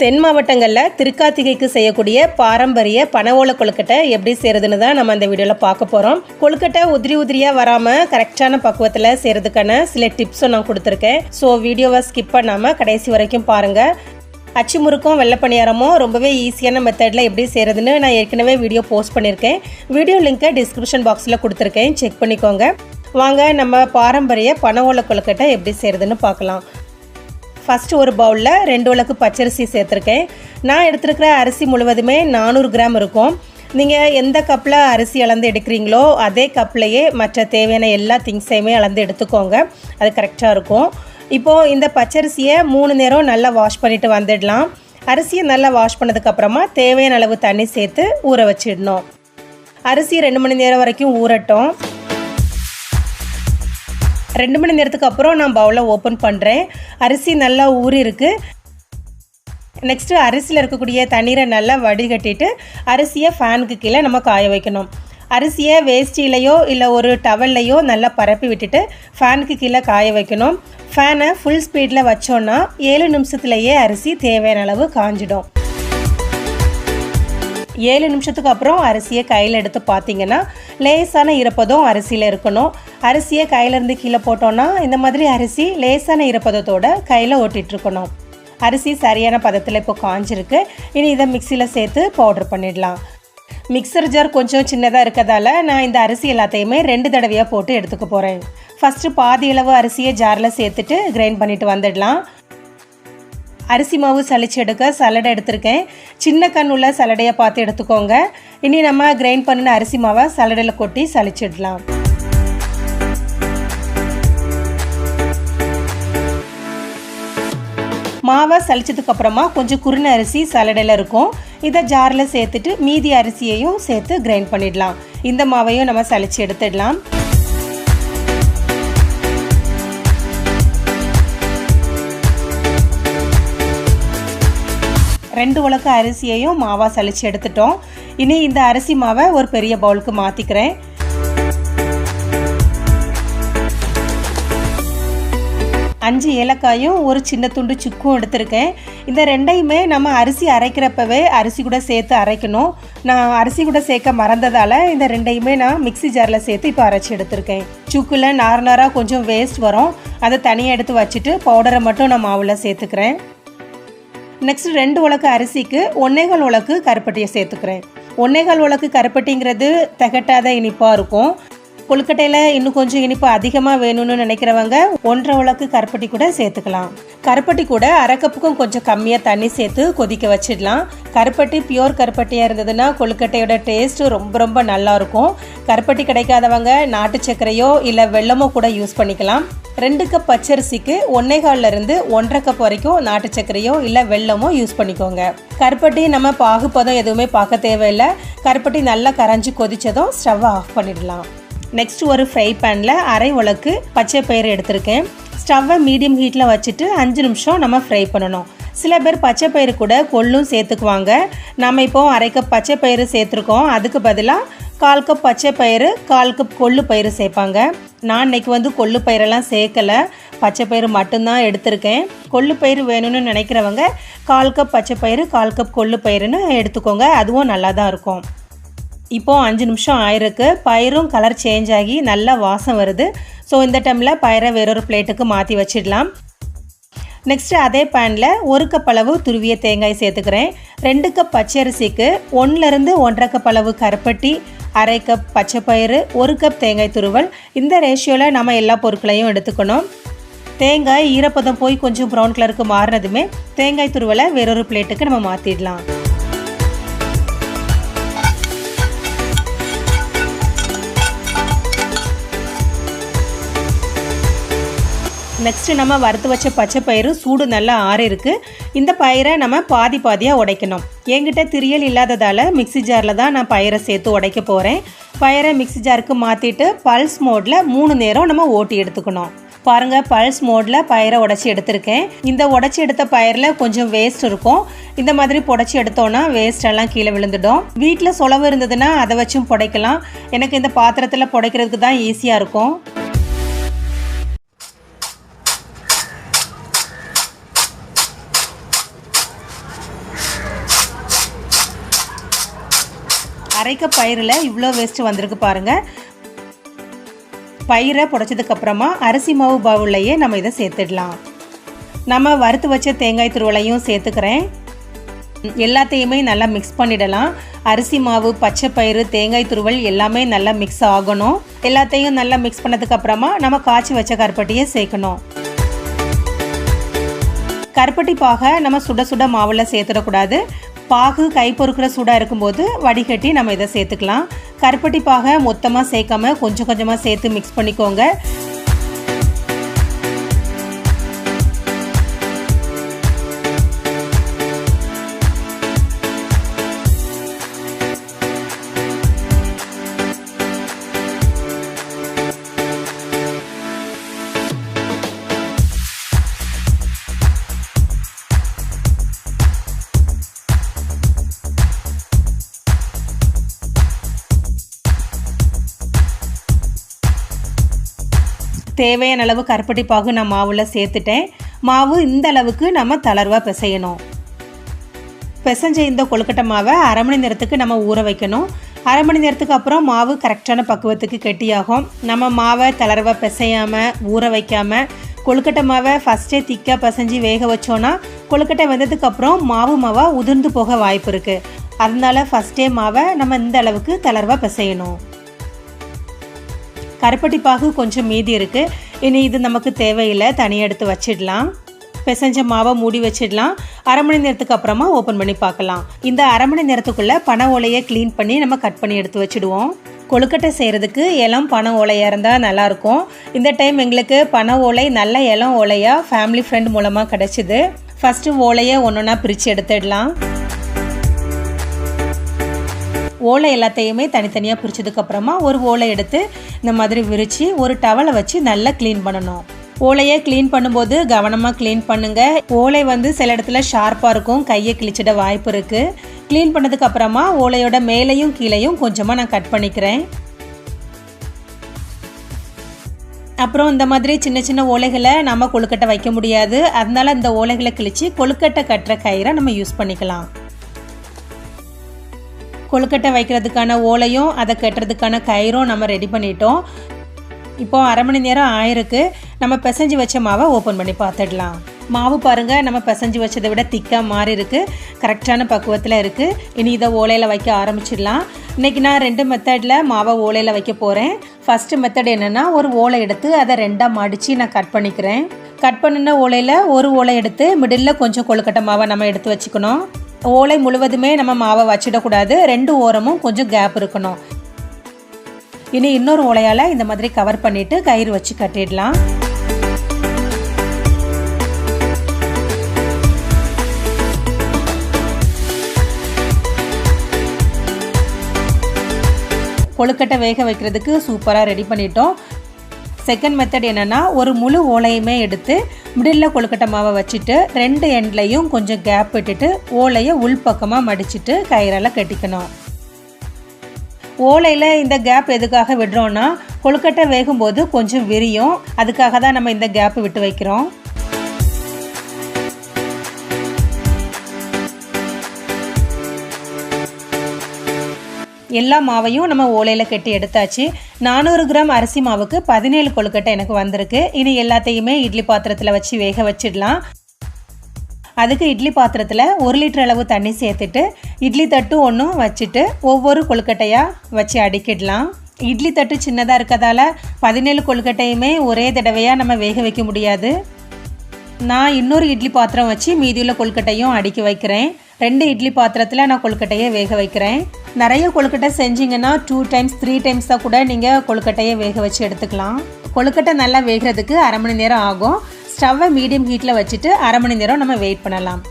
தென் மாவட்டங்களில் திருக்கார்த்திகைக்கு செய்யக்கூடிய பாரம்பரிய பனவோல கொழுக்கட்டை எப்படி செய்கிறதுன்னு தான் நம்ம அந்த வீடியோவில் பார்க்க போகிறோம் கொழுக்கட்டை உதிரி உதிரியாக வராமல் கரெக்டான பக்குவத்தில் செய்கிறதுக்கான சில டிப்ஸும் நான் கொடுத்துருக்கேன். ஸோ வீடியோவை ஸ்கிப் பண்ணாமல் கடைசி வரைக்கும் பாருங்கள் அச்சு முறுக்கும் வெள்ளை பணியாரமும் ரொம்பவே ஈஸியான மெத்தடில் எப்படி செய்கிறதுன்னு நான் ஏற்கனவே வீடியோ போஸ்ட் பண்ணியிருக்கேன். வீடியோ லிங்க்கை டிஸ்கிரிப்ஷன் பாக்ஸில் கொடுத்துருக்கேன். செக் பண்ணிக்கோங்க. வாங்க நம்ம பாரம்பரிய பனவோல கொழுக்கட்டை எப்படி செய்கிறதுன்னு பார்க்கலாம். ஃபஸ்ட்டு ஒரு பவுலில் ரெண்டு உலக்கு பச்சரிசி சேர்த்துருக்கேன். நான் எடுத்துருக்கிற அரிசி முழுவதுமே நானூறு கிராம் இருக்கும். நீங்கள் எந்த கப்பில் அரிசி அளந்து எடுக்கிறீங்களோ அதே கப்லையே மற்ற தேவையான எல்லா திங்ஸையுமே அளந்து எடுத்துக்கோங்க. அது கரெக்டாக இருக்கும். இப்போது இந்த பச்சரிசியை மூணு நேரம் நல்லா வாஷ் பண்ணிவிட்டு வந்துடலாம். அரிசியை நல்லா வாஷ் பண்ணதுக்கப்புறமா தேவையான அளவு தண்ணி சேர்த்து ஊற வச்சிடணும். அரிசி ரெண்டு மணி நேரம் வரைக்கும் ஊறட்டும். ரெண்டு மணி நேரத்துக்கு அப்புறம் நான் பவுலை ஓப்பன் பண்ணுறேன் அரிசி நல்லா ஊறிருக்கு நெக்ஸ்ட்டு அரிசியில் இருக்கக்கூடிய தண்ணீரை நல்லா வடிகட்டிட்டு அரிசியை ஃபேனுக்கு கீழே நம்ம காய வைக்கணும். அரிசியை வேஷ்டிலையோ இல்லை ஒரு டவல்லையோ நல்லா பரப்பி விட்டுட்டு ஃபேனுக்கு கீழே காய வைக்கணும். ஃபேனை ஃபுல் ஸ்பீடில் வச்சோன்னா ஏழு நிமிஷத்துலேயே அரிசி தேவையான அளவு காஞ்சிடும். ஏழு நிமிஷத்துக்கு அப்புறம் அரிசியை கையில் எடுத்து பார்த்தீங்கன்னா லேசான ஈரப்பதம் அரிசியில் இருக்கணும். அரிசியை கையிலேருந்து கீழே போட்டோன்னா இந்த மாதிரி அரிசி லேசான ஈரப்பதத்தோட கையில் ஓட்டிகிட்ருக்கணும் அரிசி சரியான பதத்தில் இப்போ காஞ்சிருக்கு. இனி இதை மிக்சியில் சேர்த்து பவுடர் பண்ணிடலாம். மிக்சர் ஜார் கொஞ்சம் சின்னதாக இருக்கிறதால நான் இந்த அரிசி எல்லாத்தையுமே ரெண்டு தடவையாக போட்டு எடுத்துக்க போகிறேன் ஃபஸ்ட்டு பாதி அளவு அரிசியை ஜாரில் சேர்த்துட்டு கிரைண்ட் பண்ணிட்டு வந்துடலாம். அரிசி மாவு சளிச்சு எடுக்க சலடை எடுத்திருக்கேன். சின்ன கண் உள்ள சலடையை பார்த்து எடுத்துக்கோங்க. இனி நம்ம கிரைண்ட் பண்ணின அரிசி மாவை சலடையில் கொட்டி சளிச்சிடலாம். மாவை சளிச்சதுக்கு அப்புறமா கொஞ்சம் குருண அரிசி சலடையில் இருக்கும். இதை ஜாரில் சேர்த்துட்டு மீதி அரிசியையும் சேர்த்து கிரைண்ட் பண்ணிடலாம். இந்த மாவையும் நம்ம சளிச்சு எடுத்துடலாம். ரெண்டு உலக்க அரிசியையும் மாவாக சளிச்சு எடுத்துட்டோம். இனி இந்த அரிசி மாவை ஒரு பெரிய பவுலுக்கு மாற்றிக்கிறேன் அஞ்சு ஏலக்காயும் ஒரு சின்ன துண்டு சுக்கும் எடுத்திருக்கேன். இந்த ரெண்டையுமே நம்ம அரிசி அரைக்கிறப்பவே அரிசி கூட சேர்த்து அரைக்கணும். நான் அரிசி கூட சேர்க்க மறந்ததால் இந்த ரெண்டையுமே நான் மிக்சி ஜாரில் சேர்த்து இப்போ அரைச்சி எடுத்திருக்கேன். சுக்கில் நார் நாராக கொஞ்சம் வேஸ்ட் வரும். அதை தனியாக எடுத்து வச்சுட்டு பவுடரை மட்டும் நான் மாவில் சேர்த்துக்கிறேன். நெக்ஸ்ட் ரெண்டு உலக்கு அரிசிக்கு ஒன்னேகால் உலக்கு கருப்பட்டியை சேர்த்துக்கிறேன். ஒன்னேகால் உலக்கு கருப்பட்டிங்கிறது திகட்டாத இனிப்பாக இருக்கும். கொழுக்கட்டையில் இன்னும் கொஞ்சம் இனிப்பு அதிகமாக வேணும்னு நினைக்கிறவங்க ஒன்றரை உலக்கு கருப்பட்டி கூட சேர்த்துக்கலாம். கருப்பட்டி கூட அரை கப்புக்கும் கொஞ்சம் கம்மியாக தண்ணி சேர்த்து கொதிக்க வச்சிடலாம். கருப்பட்டி பியோர் கருப்பட்டியாக இருந்ததுன்னா கொழுக்கட்டையோட டேஸ்ட் ரொம்ப ரொம்ப நல்லாயிருக்கும் கருப்பட்டி கிடைக்காதவங்க நாட்டு சர்க்கரையோ இல்லை வெள்ளமோ கூட யூஸ் பண்ணிக்கலாம். ரெண்டு கப் பச்சரிசிக்கு ஒன்னேகால்ல இருந்து ஒன்றரை கப் வரைக்கும் நாட்டு சர்க்கரையோ இல்லை வெள்ளமோ யூஸ் பண்ணிக்கோங்க. கருப்பட்டி நம்ம பாகுப்பதம் எதுவுமே பார்க்க தேவையில்லை. கருப்பட்டி நல்லா கரைஞ்சி கொதிச்சதும் ஸ்டவ்வை ஆஃப் பண்ணிடலாம். நெக்ஸ்ட் ஒரு ஃப்ரை பேனில் அரை உலக்கு பச்சை பயிறு எடுத்திருக்கேன். ஸ்டவ்வை மீடியம் ஹீட்டில் வச்சுட்டு அஞ்சு நிமிஷம் நம்ம ஃப்ரை பண்ணணும். சில பேர் பச்சை பயிறு கூட கொள்ளும் சேர்த்துக்குவாங்க. நம்ம இப்போ அரை கப் பச்சை பயிறு சேர்த்துருக்கோம். அதுக்கு பதிலாக கால் கப் பச்சை பயிறு கால் கப் கொள்ளு பயிறு சேர்ப்பாங்க. நான் இன்னைக்கு வந்து கொள்ளு பயிரெல்லாம் சேர்க்கலை. பச்சை பயிறு மட்டும்தான் எடுத்திருக்கேன். கொள்ளு பயிறு வேணும்னு நினைக்கிறவங்க கால் கப் பச்சை பயிறு கால் கப் கொள்ளு பயிறுன்னு எடுத்துக்கோங்க. அதுவும் நல்லா தான் இருக்கும். இப்போது அஞ்சு நிமிஷம் ஆயிருக்கு. பயிரும் கலர் சேஞ்ச் ஆகி நல்லா வாசம் வருது. ஸோ இந்த டைமில் பயிரை வேறொரு பிளேட்டுக்கு மாற்றி வச்சிடலாம். நெக்ஸ்ட்டு அதே பேனில் ஒரு கப் அளவு துருவிய தேங்காய் சேர்த்துக்கிறேன். ரெண்டு கப் பச்சரிசிக்கு ஒன்றுலேருந்து ஒன்றரை கப் அளவு கருப்பட்டி அரை கப் பச்சைப்பயிறு ஒரு கப் தேங்காய் துருவல். இந்த ரேஷியோவில் நம்ம எல்லா பொருட்களையும் எடுத்துக்கணும். தேங்காய் ஈரப்பதம் போய் கொஞ்சம் ப்ரௌன் கலருக்கு மாறினதுமே தேங்காய் துருவலை வேறொரு பிளேட்டுக்கு நம்ம மாற்றிடலாம் நெக்ஸ்ட்டு நம்ம வறுத்து வச்ச பச்சை பயிறு சூடு நல்லா ஆறிருக்கு. இந்த பயிரை நம்ம பாதி பாதியாக உடைக்கணும். என்கிட்ட திரியல் இல்லாததால் மிக்சி ஜாரில் தான் நான் பயிரை சேர்த்து உடைக்க போகிறேன் பயிரை மிக்சி ஜாருக்கு மாற்றிட்டு பல்ஸ் மோடில் மூணு நேரம் நம்ம ஓட்டி எடுத்துக்கணும். பாருங்க பல்ஸ் மோடில் பயிரை உடச்சி எடுத்திருக்கேன். இந்த உடச்சி எடுத்த பயிரில் கொஞ்சம் வேஸ்ட் இருக்கும். இந்த மாதிரி புடச்சி எடுத்தோன்னா வேஸ்ட் எல்லாம் கீழே விழுந்துடும். வீட்டில் சொலவு இருந்ததுன்னா அதை வச்சும் புடைக்கலாம். எனக்கு இந்த பாத்திரத்தில் புடைக்கிறதுக்கு தான் ஈஸியாக இருக்கும். அரைக்க பயிரில் இவ்வளோ வேஸ்ட்டு வந்திருக்கு பாருங்கள் பயிரை புடைச்சதுக்கப்புறமா அரிசி மாவு பவுல்லையே நம்ம இதை சேர்த்துடலாம். நம்ம வறுத்து வச்ச தேங்காய் துருவலையும் சேர்த்துக்கிறேன். எல்லாத்தையுமே நல்லா மிக்ஸ் பண்ணிடலாம். அரிசி மாவு பச்சை பயிறு தேங்காய் துருவல் எல்லாமே நல்லா மிக்ஸ் ஆகணும். எல்லாத்தையும் நல்லா மிக்ஸ் பண்ணதுக்கப்புறமா நம்ம காய்ச்சி வச்ச கருப்பட்டியை சேர்க்கணும். கருப்பட்டி பாக நம்ம சுட சுட மாவில் சேர்த்துடக்கூடாது. பாகு கை பொறுக்கிற சூடாக இருக்கும்போது வடிகட்டி நம்ம இதை சேர்த்துக்கலாம். கருப்பட்டி பாகை மொத்தமாக சேர்க்காம கொஞ்சம் கொஞ்சமாக சேர்த்து மிக்ஸ் பண்ணிக்கோங்க. தேவையான அளவு கருப்பட்டி பாகு நான் மாவில் சேர்த்துட்டேன். மாவு இந்த அளவுக்கு நம்ம தளர்வாக பிசையணும். பிசைஞ்ச இந்த கொழுக்கட்டை மாவை அரை மணி நேரத்துக்கு நம்ம ஊற வைக்கணும். அரை மணி நேரத்துக்கு அப்புறம் மாவு கரெக்டான பக்குவத்துக்கு கெட்டியாகும். நம்ம மாவை தளர்வாக பிசையாமல் ஊற வைக்காமல் கொழுக்கட்டை மாவை ஃபஸ்ட்டே திக்காக பிசைஞ்சு வேக வச்சோன்னா கொழுக்கட்டை வெந்ததுக்கப்புறம் மாவு மாவாக உதிர்ந்து போக வாய்ப்பு இருக்குது அதனால ஃபஸ்ட்டே மாவை நம்ம இந்த அளவுக்கு தளர்வாக பிசையணும். கருப்பட்டி பாகு கொஞ்சம் மீதி இருக்குது இனி இது நமக்கு தேவையில்லை. தனியாக எடுத்து வச்சிடலாம். பிசைஞ்ச மாவை மூடி வச்சிடலாம். அரை மணி நேரத்துக்கு அப்புறமா ஓப்பன் பண்ணி பார்க்கலாம். இந்த அரை மணி நேரத்துக்குள்ளே பனை ஓலையை க்ளீன் பண்ணி நம்ம கட் பண்ணி எடுத்து வச்சுடுவோம். கொழுக்கட்டை செய்கிறதுக்கு இளம் பனை ஓலையாக இருந்தால் நல்லாயிருக்கும் இந்த டைம் எங்களுக்கு பனை ஓலை நல்ல இளம் ஓலையாக ஃபேமிலி ஃப்ரெண்ட் மூலமாக கிடச்சிது. ஃபஸ்ட்டு ஓலையை ஒன்று ஒன்றா பிரித்து எடுத்துடலாம். ஓலை எல்லாத்தையுமே தனித்தனியாக பிரித்ததுக்கப்புறமா ஒரு ஓலை எடுத்து இந்த மாதிரி விரித்து ஒரு டவலை வச்சு நல்லா க்ளீன் பண்ணணும். ஓலையை க்ளீன் பண்ணும்போது கவனமாக க்ளீன் பண்ணுங்கள் ஓலை வந்து சில இடத்துல ஷார்ப்பாக இருக்கும். கையை கிழிச்சிட வாய்ப்பு இருக்குது க்ளீன் பண்ணதுக்கப்புறமா ஓலையோட மேலேயும் கீழேயும் கொஞ்சமாக நான் கட் பண்ணிக்கிறேன். அப்புறம் இந்த மாதிரி சின்ன சின்ன ஓலைகளை நம்ம கொழுக்கட்டை வைக்க முடியாது. அதனால இந்த ஓலைகளை கிழிச்சு கொழுக்கட்டை கட்டுற கயிறை நம்ம யூஸ் பண்ணிக்கலாம். கொழுக்கட்டை வைக்கிறதுக்கான ஓலையும் அதை கட்டுறதுக்கான கயிறும் நம்ம ரெடி பண்ணிட்டோம். இப்போ அரை மணி நேரம் ஆயிருக்கு. நம்ம பிசைஞ்சு வச்ச மாவை ஓப்பன் பண்ணி பார்த்துடலாம். மாவு பாருங்கள் நம்ம பிசைஞ்சு வச்சதை விட திக்காக மாறி இருக்குது கரெக்டான பக்குவத்தில் இருக்குது இனி இதை ஓலையில் வைக்க ஆரம்பிச்சிடலாம். இன்றைக்கி நான் ரெண்டு மெத்தடில் மாவை ஓலையில் வைக்க போகிறேன் ஃபஸ்ட்டு மெத்தட் என்னென்னா ஒரு ஓலை எடுத்து அதை ரெண்டாக மடித்து நான் கட் பண்ணிக்கிறேன். கட் பண்ணின ஓலையில் ஒரு ஓலை எடுத்து மிடில் கொஞ்சம் கொழுக்கட்டை மாவை நம்ம எடுத்து வச்சுக்கணும். ஓலை முழுவதுமே நம்ம மாவை வச்சிடக்கூடாது. ரெண்டு ஓரமும் கொஞ்சம் கேப் இருக்கணும். இனி இன்னொரு ஓலையால் இந்த மாதிரி கவர் பண்ணிவிட்டு கயிறு வச்சு கட்டிடலாம். கொழுக்கட்டை வேக வைக்கிறதுக்கு சூப்பராக ரெடி பண்ணிட்டோம். செகண்ட் மெத்தட் என்னென்னா ஒரு முழு ஓலையுமே எடுத்து மிடில் கொழுக்கட்டை மாவை வச்சுட்டு ரெண்டு எண்ட்லையும் கொஞ்சம் கேப் விட்டுட்டு ஓலையை உள்பக்கமாக மடிச்சுட்டு கயிறால் கட்டிக்கணும். ஓலையில் இந்த கேப் எதுக்காக விடுறோன்னா கொழுக்கட்டை வேகும்போது கொஞ்சம் விரியும். அதுக்காக தான் நம்ம இந்த கேப் விட்டு வைக்கிறோம். எல்லா மாவையும் நம்ம ஓலையில் கட்டி எடுத்தாச்சு. நானூறு கிராம் அரிசி மாவுக்கு பதினேழு கொழுக்கட்டை எனக்கு வந்திருக்கு. இனி எல்லாத்தையுமே இட்லி பாத்திரத்தில் வச்சு வேக வச்சிடலாம். அதுக்கு இட்லி பாத்திரத்தில் ஒரு லிட்டர் அளவு தண்ணி சேர்த்துட்டு இட்லி தட்டு ஒன்றும் வச்சுட்டு ஒவ்வொரு கொழுக்கட்டையாக வச்சு அடுக்கிடலாம். இட்லி தட்டு சின்னதாக இருக்கிறதால பதினேழு கொழுக்கட்டையுமே ஒரே தடவையாக நம்ம வேக வைக்க முடியாது. நான் இன்னொரு இட்லி பாத்திரம் வச்சு மீதியுள்ள கொழுக்கட்டையும் அடுக்கி வைக்கிறேன். ரெண்டு இட்லி பாத்திரத்தில் நான் கொழுக்கட்டையை வேக வைக்கிறேன். நிறைய கொழுக்கட்டை செஞ்சீங்கன்னா டூ டைம்ஸ் த்ரீ டைம்ஸ் தான் கூட நீங்கள் கொழுக்கட்டையை வேக வச்சு எடுத்துக்கலாம். கொழுக்கட்டை நல்லா வேகிறதுக்கு அரை மணி நேரம் ஆகும். ஸ்டவ்வை மீடியம் ஹீட்டில் வச்சுட்டு அரை மணி நேரம் நம்ம வெயிட் பண்ணலாம்.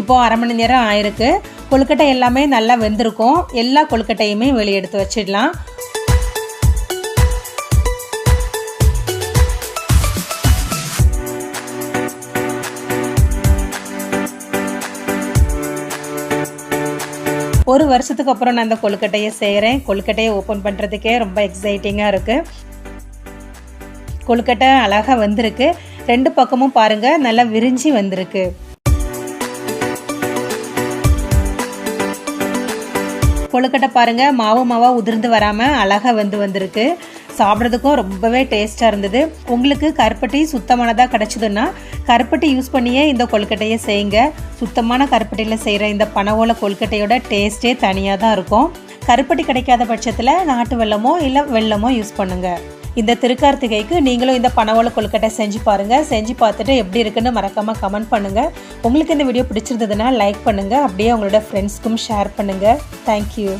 இப்போது அரை மணி நேரம் ஆயிருக்கு. கொழுக்கட்டை எல்லாமே நல்லா வெந்திருக்கும். எல்லா கொழுக்கட்டையுமே வெளியே எடுத்து வச்சிடலாம். ஒரு வருஷத்துக்கு அப்புறம் நான் அந்த கொழுக்கட்டையை செய்கிறேன் கொழுக்கட்டையை ஓப்பன் பண்ணுறதுக்கே ரொம்ப எக்ஸைட்டிங்காக இருக்குது கொழுக்கட்டை அழகாக வந்திருக்கு. ரெண்டு பக்கமும் பாருங்கள் நல்லா விரிஞ்சு வந்திருக்கு. கொழுக்கட்டை பாருங்கள் மாவு மாவாக உதிர்ந்து வராமல் அழகாக வந்து வந்திருக்கு. சாப்பிட்றதுக்கும் ரொம்பவே டேஸ்ட்டாக இருந்தது. உங்களுக்கு கருப்பட்டி சுத்தமானதாக கிடச்சிதுன்னா கருப்பட்டி யூஸ் பண்ணியே இந்த கொழுக்கட்டையை செய்யுங்க. சுத்தமான கருப்பட்டியில் செய்கிற இந்த பனவோல கொழுக்கட்டையோட டேஸ்ட்டே தனியாக தான் இருக்கும். கருப்பட்டி கிடைக்காத பட்சத்தில் நாட்டு வெல்லமோ இல்லை வெள்ளமோ யூஸ் பண்ணுங்கள் இந்த திருக்கார்த்திகைக்கு நீங்களும் இந்த பனவோல கொழுக்கட்டை செஞ்சு பாருங்கள் செஞ்சு பார்த்துட்டு எப்படி இருக்குன்னு மறக்காமல் கமெண்ட் பண்ணுங்கள் உங்களுக்கு இந்த வீடியோ பிடிச்சிருந்ததுன்னா லைக் பண்ணுங்கள் அப்படியே உங்களோட ஃப்ரெண்ட்ஸ்க்கும் ஷேர் பண்ணுங்கள் தேங்க்யூ